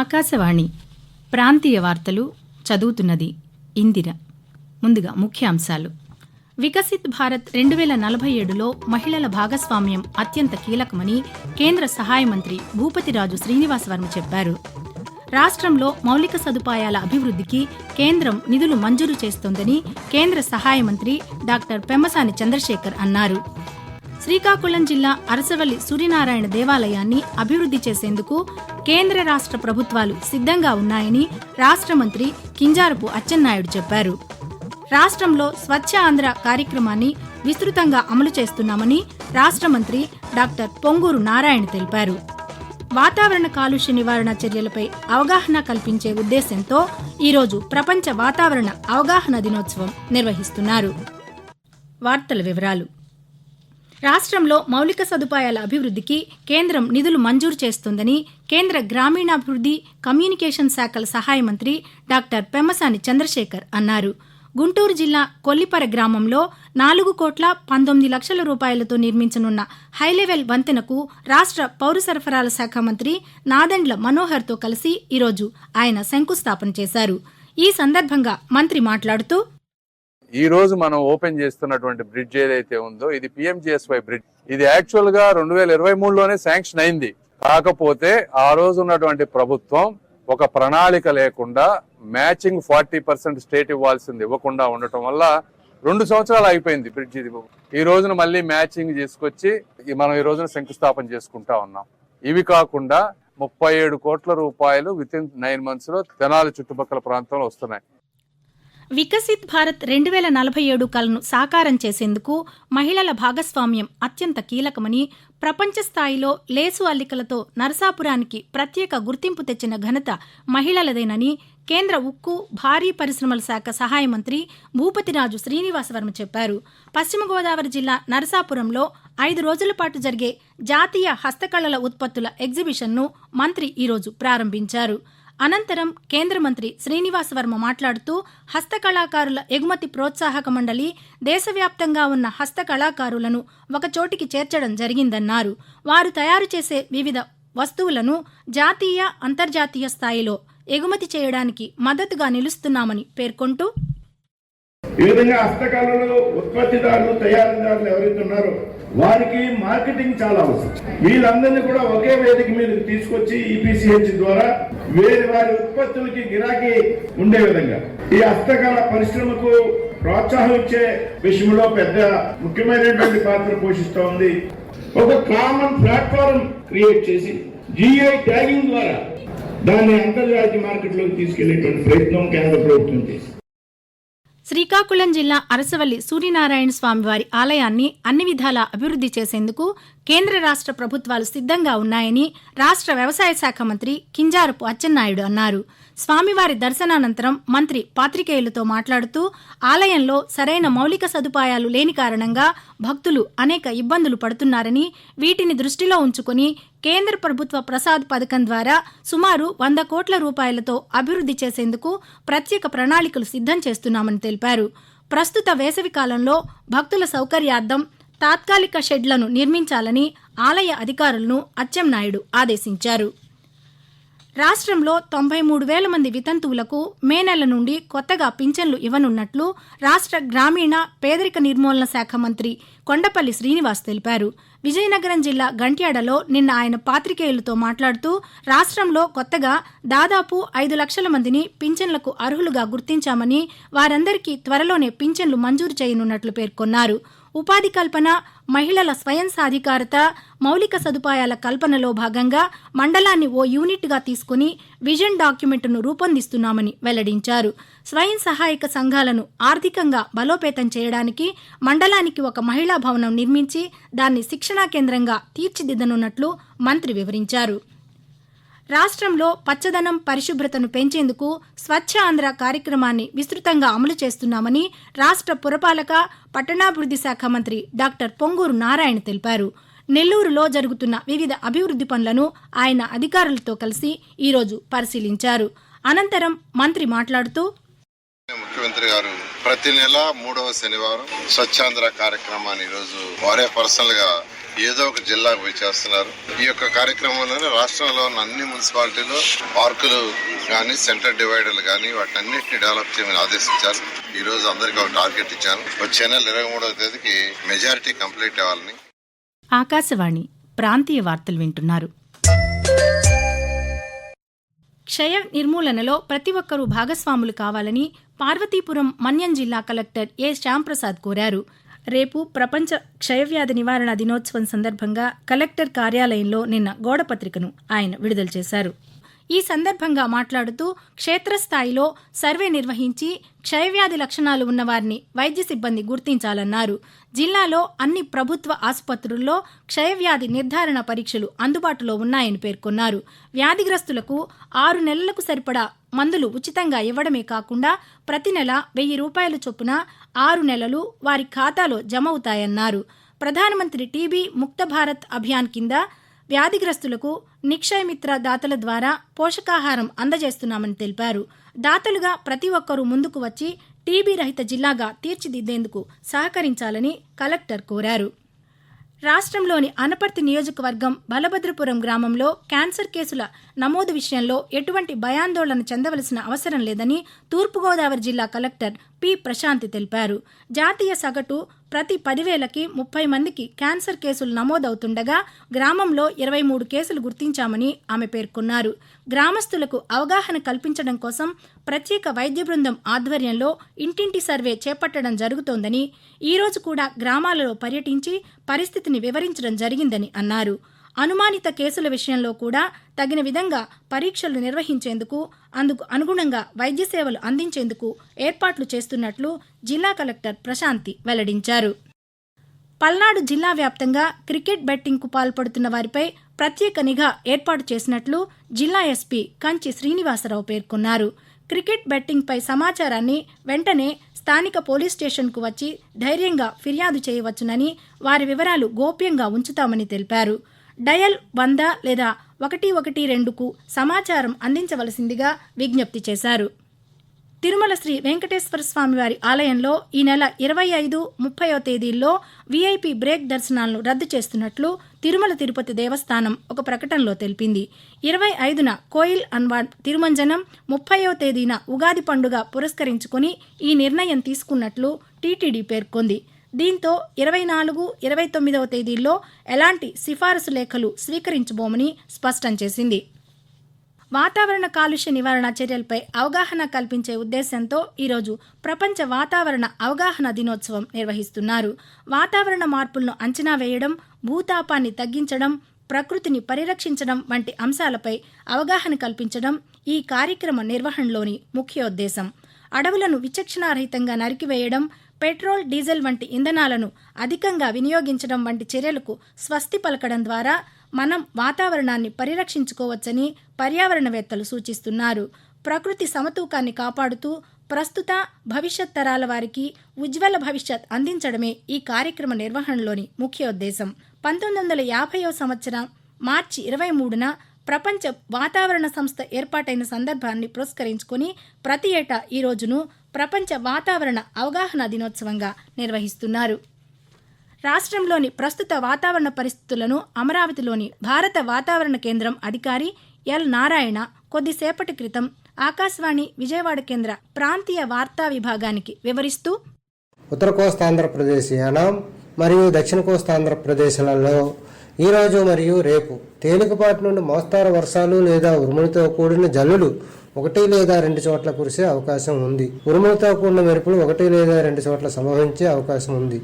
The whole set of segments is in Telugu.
ఆకాశవాణి ప్రాంతీయ వార్తలు చదువుతున్నది ఇందిర. ముందుగా ముఖ్యాంశాలు. వికసిత్ భారత్ రెండు వేల నలభై ఏడులో మహిళల భాగస్వామ్యం అత్యంత కీలకమని కేంద్ర సహాయ మంత్రి భూపతిరాజు శ్రీనివాసవర్మ చెప్పారు. రాష్ట్రంలో మౌలిక సదుపాయాల అభివృద్ధికి కేంద్రం నిధులు మంజూరు చేస్తోందని కేంద్ర సహాయ మంత్రి డాక్టర్ పెమ్మసాని చంద్రశేఖర్ అన్నారు. శ్రీకాకుళం జిల్లా అరసవల్లి సూర్యనారాయణ దేవాలయాన్ని అభివృద్ధి చేసేందుకు కేంద్ర రాష్ట్ర ప్రభుత్వాలు సిద్ధంగా ఉన్నాయని రాష్ట్ర మంత్రి కింజారపు అచ్చెన్నాయుడు చెప్పారు. రాష్ట్రంలో స్వచ్ఛ ఆంధ్ర కార్యక్రమాన్ని విస్తృతంగా అమలు చేస్తున్నామని రాష్ట్ర మంత్రి డాక్టర్ పొంగూరు నారాయణ తెలిపారు. వాతావరణ కాలుష్య నివారణ చర్యలపై అవగాహన కల్పించే ఉద్దేశంతో ఈరోజు ప్రపంచ వాతావరణ అవగాహన దినోత్సవం నిర్వహిస్తున్నారు. వార్తల వివరాలు. రాష్ట్రంలో మౌలిక సదుపాయాల అభివృద్ధికి కేంద్రం నిధులు మంజూరు చేస్తుందని కేంద్ర గ్రామీణాభివృద్ధి కమ్యూనికేషన్ శాఖల సహాయ మంత్రి డాక్టర్ పెమ్మసాని చంద్రశేఖర్ అన్నారు. గుంటూరు జిల్లా కొల్లిపర గ్రామంలో నాలుగు కోట్ల పంతొమ్మిది లక్షల రూపాయలతో నిర్మించనున్న హైలెవెల్ వంతెనకు రాష్ట్ర పౌర సరఫరాల శాఖ మంత్రి నాదెండ్ల మనోహర్తో కలిసి ఈరోజు ఆయన శంకుస్థాపన చేశారు. ఈ సందర్భంగా మంత్రి మాట్లాడుతూ ఈ రోజు మనం ఓపెన్ చేస్తున్నటువంటి బ్రిడ్జ్ ఏదైతే ఉందో ఇది పిఎంజిఎస్వై బ్రిడ్జ్. ఇది యాక్చువల్గా రెండు వేల ఇరవై మూడులోనే శాంక్షన్ అయింది. కాకపోతే ఆ రోజు ఉన్నటువంటి ప్రభుత్వం ఒక ప్రణాళిక లేకుండా మ్యాచింగ్ ఫార్టీ పర్సెంట్ స్టేట్ ఇవ్వాల్సింది ఇవ్వకుండా ఉండటం వల్ల రెండు సంవత్సరాలు అయిపోయింది బ్రిడ్జ్ ఇది. ఈ రోజున మళ్ళీ మ్యాచింగ్ తీసుకొచ్చి మనం ఈ రోజున శంకుస్థాపన చేసుకుంటా ఉన్నాం. ఇవి కాకుండా ముప్పై ఏడు కోట్ల రూపాయలు విత్ ఇన్ నైన్ మంత్స్లో తెనాలి చుట్టుపక్కల ప్రాంతంలో వస్తున్నాయి. వికసిత్ భారత్ రెండు వేల నలభై ఏడు కలను సాకారం చేసేందుకు మహిళల భాగస్వామ్యం అత్యంత కీలకమని ప్రపంచ స్థాయిలో లేసు అల్లికలతో నరసాపురానికి ప్రత్యేక గుర్తింపు తెచ్చిన ఘనత మహిళలదేనని కేంద్ర ఉక్కు భారీ పరిశ్రమల శాఖ సహాయ మంత్రి భూపతిరాజు శ్రీనివాసవర్మ చెప్పారు. పశ్చిమ గోదావరి జిల్లా నరసాపురంలో ఐదు రోజుల పాటు జరిగే జాతీయ హస్తకళల ఉత్పత్తుల ఎగ్జిబిషన్ను మంత్రి ఈరోజు ప్రారంభించారు. అనంతరం కేంద్ర మంత్రి శ్రీనివాస్ వర్మ మాట్లాడుతూ హస్తకళాకారుల ఎగుమతి ప్రోత్సాహక మండలి దేశవ్యాప్తంగా ఉన్న హస్తకళాకారులను ఒకచోటికి చేర్చడం జరిగిందన్నారు. వారు తయారు చేసే వివిధ వస్తువులను జాతీయ అంతర్జాతీయ స్థాయిలో ఎగుమతి చేయడానికి మద్దతుగా నిలుస్తున్నామని పేర్కొంటూ ఈ విధంగా హస్తకళలు ఉత్పత్తిదారులు తయారీదారులు ఎవరైతే ఉన్నారో వారికి మార్కెటింగ్ చాలా అవసరం. వీళ్ళందరినీ కూడా ఒకే వేదిక మీదకి తీసుకొచ్చి ఈపీసీహెచ్ ద్వారా వేరే వారి ఉత్పత్తులకి గిరాకీ ఉండే విధంగా. ఈ హస్తకళ పరిశ్రమకు ప్రోత్సాహం ఇచ్చే విషయంలో పెద్ద ముఖ్యమైనటువంటి పాత్ర పోషిస్తూ ఉంది. ఒక కామన్ ప్లాట్ఫారం క్రియేట్ చేసి జిఐ ట్యాగింగ్ ద్వారా దాన్ని అంతర్జాతీయ మార్కెట్లోకి తీసుకెళ్ళేటువంటి ప్రయత్నం కేంద్ర ప్రభుత్వం చేసింది. శ్రీకాకుళం జిల్లా అరసవల్లి సూర్యనారాయణ స్వామివారి ఆలయాన్ని అన్ని విధాలా అభివృద్ధి చేసేందుకు కేంద్ర రాష్ట్ర ప్రభుత్వాలు సిద్ధంగా ఉన్నాయని రాష్ట్ర వ్యవసాయ శాఖ మంత్రి కింజారపు అచ్చెన్నాయుడు అన్నారు. స్వామివారి దర్శనానంతరం మంత్రి పాత్రికేయులతో మాట్లాడుతూ ఆలయంలో సరైన మౌలిక సదుపాయాలు లేని కారణంగా భక్తులు అనేక ఇబ్బందులు పడుతున్నారని వీటిని దృష్టిలో ఉంచుకుని కేంద్ర ప్రభుత్వ ప్రసాద్ పథకం ద్వారా సుమారు వంద కోట్ల రూపాయలతో అభివృద్ధి చేసేందుకు ప్రత్యేక ప్రణాళికలు సిద్ధం చేస్తున్నామని తెలిపారు. ప్రస్తుత వేసవి కాలంలో భక్తుల సౌకర్యార్థం తాత్కాలిక షెడ్లను నిర్మించాలని ఆలయ అధికారులను అచ్చెన్నాయుడు ఆదేశించారు. రాష్ట్రంలో తొంభై మూడు వేల మంది వితంతువులకు మే నెల నుండి కొత్తగా పింఛన్లు ఇవ్వనున్నట్లు రాష్ట్ర గ్రామీణ పేదరిక నిర్మూలన శాఖ మంత్రి కొండపల్లి శ్రీనివాస్ తెలిపారు. విజయనగరం జిల్లా గంట్యాడలో నిన్న ఆయన పాత్రికేయులతో మాట్లాడుతూ రాష్ట్రంలో కొత్తగా దాదాపు ఐదు లక్షల మందిని పింఛన్లకు అర్హులుగా గుర్తించామని వారందరికీ త్వరలోనే పింఛన్లు మంజూరు చేయనున్నట్లు పేర్కొన్నారు. ఉపాధి కల్పన మహిళల స్వయం సాధికారత మౌలిక సదుపాయాల కల్పనలో భాగంగా మండలాన్ని ఓ యూనిట్గా తీసుకుని విజన్ డాక్యుమెంట్ను రూపొందిస్తున్నామని వెల్లడించారు. స్వయం సహాయక సంఘాలను ఆర్థికంగా బలోపేతం చేయడానికి మండలానికి ఒక మహిళా భవనం నిర్మించి దాన్ని శిక్షణా కేంద్రంగా తీర్చిదిద్దనున్నట్లు మంత్రి వివరించారు. రాష్ట్రంలో పచ్చదనం పరిశుభ్రతను పెంచేందుకు స్వచ్ఛ ఆంధ్ర కార్యక్రమాన్ని విస్తృతంగా అమలు చేస్తున్నామని రాష్ట్ర పురపాలక పట్టణాభివృద్ధి శాఖ మంత్రి డాక్టర్ పొంగూరు నారాయణ తెలిపారు. నెల్లూరులో జరుగుతున్న వివిధ అభివృద్ధి పనులను ఆయన అధికారులతో కలిసి ఈరోజు పరిశీలించారు. అనంతరం మంత్రి మాట్లాడుతూ ముఖ్యమంత్రి గారు ప్రతి నెల మూడవ శనివారం స్వచ్ఛాంధ్ర కార్యక్రమాన్ని ఈరోజు వారే పర్సనల్గా ఏదో ఒక జిల్లాకు పోయి చేస్తున్నారు. ఈ యొక్క కార్యక్రమంలోనే రాష్ట్రంలో ఉన్న అన్ని మున్సిపాలిటీలు పార్కులు కానీ సెంటర్ డివైడర్లు కానీ వాటి అన్నింటినీ డెవలప్ చేయమని ఆదేశించారు. ఈ రోజు అందరికీ ఒక టార్గెట్ ఇచ్చాను. వచ్చే నెల ఇరవై మూడవ తేదీకి మెజారిటీ కంప్లీట్ అవ్వాలని. ఆకాశవాణి ప్రాంతీయ వార్తలు వింటున్నారు. క్షయ నిర్మూలనలో ప్రతి ఒక్కరూ భాగస్వాములు కావాలని పార్వతీపురం మన్యం జిల్లా కలెక్టర్ ఏ శ్యాంప్రసాద్ కోరారు. రేపు ప్రపంచ క్షయవ్యాధి నివారణ దినోత్సవం సందర్భంగా కలెక్టర్ కార్యాలయంలో నిన్న గోడపత్రికను ఆయన విడుదల చేశారు. ఈ సందర్భంగా మాట్లాడుతూ క్షేత్రస్థాయిలో సర్వే నిర్వహించి క్షయవ్యాధి లక్షణాలు ఉన్నవారిని వైద్య సిబ్బంది గుర్తించాలన్నారు. జిల్లాలో అన్ని ప్రభుత్వ ఆసుపత్రుల్లో క్షయవ్యాధి నిర్ధారణ పరీక్షలు అందుబాటులో ఉన్నాయని పేర్కొన్నారు. వ్యాధిగ్రస్తులకు ఆరు నెలలకు సరిపడా మందులు ఉచితంగా ఇవ్వడమే కాకుండా ప్రతి నెల వెయ్యి రూపాయల చొప్పున ఆరు నెలలు వారి ఖాతాలో జమ అవుతాయన్నారు. ప్రధానమంత్రి టీబీ ముక్త భారత్ అభియాన్ కింద వ్యాధిగ్రస్తులకు నిక్షయమిత్ర దాతల ద్వారా పోషకాహారం అందజేస్తున్నామని తెలిపారు. దాతలుగా ప్రతి ఒక్కరూ ముందుకు వచ్చి టీబీ రహిత జిల్లాగా తీర్చిదిద్దేందుకు సహకరించాలని కలెక్టర్ కోరారు. రాష్ట్రంలోని అనపర్తి నియోజకవర్గం బలభద్రపురం గ్రామంలో క్యాన్సర్ కేసుల నమోదు విషయంలో ఎటువంటి భయాందోళన చెందవలసిన అవసరం లేదని తూర్పుగోదావరి జిల్లా కలెక్టర్ పి. ప్రశాంతి తెలిపారు. జాతీయ సగటు ప్రతి పదివేలకి ముప్పై మందికి క్యాన్సర్ కేసులు నమోదవుతుండగా గ్రామంలో ఇరవై మూడు కేసులు గుర్తించామని ఆమె పేర్కొన్నారు. గ్రామస్తులకు అవగాహన కల్పించడం కోసం ప్రత్యేక వైద్య బృందం ఆధ్వర్యంలో ఇంటింటి సర్వే చేపట్టడం జరుగుతోందని ఈ రోజు కూడా గ్రామాలలో పర్యటించి పరిస్థితిని వివరించడం జరిగిందని అన్నారు. అనుమానిత కేసుల విషయంలో కూడా తగిన విధంగా పరీక్షలు నిర్వహించేందుకు అందుకు అనుగుణంగా వైద్య సేవలు అందించేందుకు ఏర్పాట్లు చేస్తున్నట్లు జిల్లా కలెక్టర్ ప్రశాంతి వెల్లడించారు. పల్నాడు జిల్లా వ్యాప్తంగా క్రికెట్ బెట్టింగ్కు పాల్పడుతున్న వారిపై ప్రత్యేక నిఘా ఏర్పాటు చేసినట్లు జిల్లా ఎస్పీ కంచి శ్రీనివాసరావు పేర్కొన్నారు. క్రికెట్ బెట్టింగ్పై సమాచారాన్ని వెంటనే స్థానిక పోలీస్ స్టేషన్కు వచ్చి ధైర్యంగా ఫిర్యాదు చేయవచ్చునని వారి వివరాలు గోప్యంగా ఉంచుతామని తెలిపారు. డయల్ వంద లేదా ఒకటి ఒకటి రెండుకు సమాచారం అందించవలసిందిగా విజ్ఞప్తి చేశారు. తిరుమల శ్రీ వెంకటేశ్వర స్వామివారి ఆలయంలో ఈ నెల ఇరవై ఐదు ముప్పయో తేదీల్లో వీఐపీ బ్రేక్ దర్శనాలను రద్దు చేస్తున్నట్లు తిరుమల తిరుపతి దేవస్థానం ఒక ప్రకటనలో తెలిపింది. ఇరవై ఐదున కోయిల్ అన్వాడ్ తిరుమంజనం ముప్పయో తేదీన ఉగాది పండుగ పురస్కరించుకుని ఈ నిర్ణయం తీసుకున్నట్లు టీటీడీ పేర్కొంది. దీంతో ఇరవై నాలుగు ఇరవై తొమ్మిదవ తేదీల్లో ఎలాంటి సిఫారసు లేఖలు స్వీకరించబోమని స్పష్టం చేసింది. వాతావరణ కాలుష్య నివారణ చర్యలపై అవగాహన కల్పించే ఉద్దేశంతో ఈరోజు ప్రపంచ వాతావరణ అవగాహన దినోత్సవం నిర్వహిస్తున్నారు. వాతావరణ మార్పులను అంచనా వేయడం భూతాపాన్ని తగ్గించడం ప్రకృతిని పరిరక్షించడం వంటి అంశాలపై అవగాహన కల్పించడం ఈ కార్యక్రమ నిర్వహణలోని ముఖ్యోద్దేశం అడవులను విచక్షణారహితంగా నరికివేయడం పెట్రోల్ డీజిల్ వంటి ఇంధనాలను అధికంగా వినియోగించడం వంటి చర్యలకు స్వస్తి పలకడం ద్వారా మనం వాతావరణాన్ని పరిరక్షించుకోవచ్చని పర్యావరణవేత్తలు సూచిస్తున్నారు. ప్రకృతి సమతూకాన్ని కాపాడుతూ ప్రస్తుత భవిష్యత్ తరాల వారికి ఉజ్వల భవిష్యత్ అందించడమే ఈ కార్యక్రమ నిర్వహణలోని ముఖ్యోద్దేశం. పంతొమ్మిది వందల యాభైవ సంవత్సరం మార్చి ఇరవై మూడున ప్రపంచ వాతావరణ సంస్థ ఏర్పాటైన సందర్భాన్ని పురస్కరించుకొని ప్రతి ఏటా ఈ రోజును ప్రపంచ వాతావరణ అవగాహన దినోత్సవంగా నిర్వహిస్తున్నారు. రాష్ట్రంలోని ప్రస్తుత వాతావరణ పరిస్థితులను అమరావతిలోని భారత వాతావరణ కేంద్రం అధికారి ఎల్ నారాయణ కొద్దిసేపటి క్రితం ఆకాశవాణి విజయవాడ కేంద్ర ప్రాంతీయ వార్తా విభాగానికి వివరిస్తూ ఉత్తర కోస్తాంధ్రప్రదేశ్ యానాం మరియు దక్షిణ కోస్తాంధ్రప్రదేశ్లలో ఈరోజు మరియు రేపు తేలికపాటి నుండి మోస్తారు వర్షాలు లేదా ఉరుములతో కూడిన జల్లులు ఒకటి లేదా రెండు చోట్ల కురిసే అవకాశం ఉంది. ఉరుములతో కూడిన మెరుపులు ఒకటి లేదా రెండు చోట్ల సంభవించే అవకాశం ఉంది.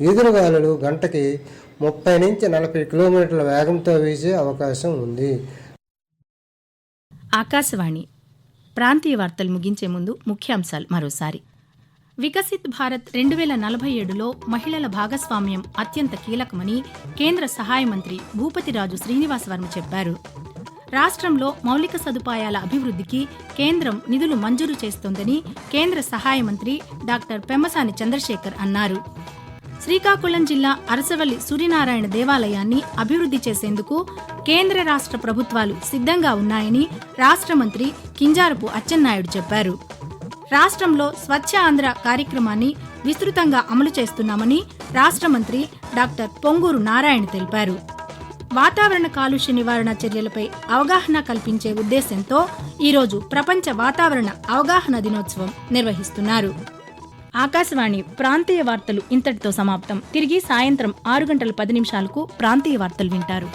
ఈదురుగాలులు గంటకి ముప్పై నుంచి నలభై కిలోమీటర్ల వేగంతో వీసే అవకాశం ఉంది. ఆకాశవాణి. ప్రాంతీయ వార్తలు ముగించే ముందు ముఖ్యాంశాలు మరోసారి. వికసిత్ భారత్ రెండు వేల నలభై ఏడులో మహిళల భాగస్వామ్యం అత్యంత కీలకమని కేంద్ర సహాయ మంత్రి భూపతిరాజు శ్రీనివాసవర్మ చెప్పారు. రాష్ట్రంలో మౌలిక సదుపాయాల అభివృద్ధికి కేంద్రం నిధులు మంజూరు చేస్తోందని కేంద్ర సహాయ మంత్రి డాక్టర్ పెమ్మసాని చంద్రశేఖర్ అన్నారు. శ్రీకాకుళం జిల్లా అరసవల్లి సూర్యనారాయణ దేవాలయాన్ని అభివృద్ధి చేసేందుకు కేంద్ర రాష్ట్ర ప్రభుత్వాలు సిద్ధంగా ఉన్నాయని రాష్ట్ర మంత్రి కింజారపు అచ్చెన్నాయుడు చెప్పారు. రాష్ట్రంలో స్వచ్ఛ ఆంధ్ర కార్యక్రమాన్ని విస్తృతంగా అమలు చేస్తున్నామని రాష్ట్ర మంత్రి డాక్టర్ పొంగూరు నారాయణ తెలిపారు. వాతావరణ కాలుష్య నివారణ చర్యలపై అవగాహన కల్పించే ఉద్దేశంతో ఈరోజు ప్రపంచ వాతావరణ అవగాహన దినోత్సవం నిర్వహిస్తున్నారు. ఆకాశవాణి ప్రాంతీయ వార్తలు ఇంతటితో సమాప్తం. తిరిగి సాయంత్రం ఆరు గంటల పది నిమిషాలకు ప్రాంతీయ వార్తలు వింటారు.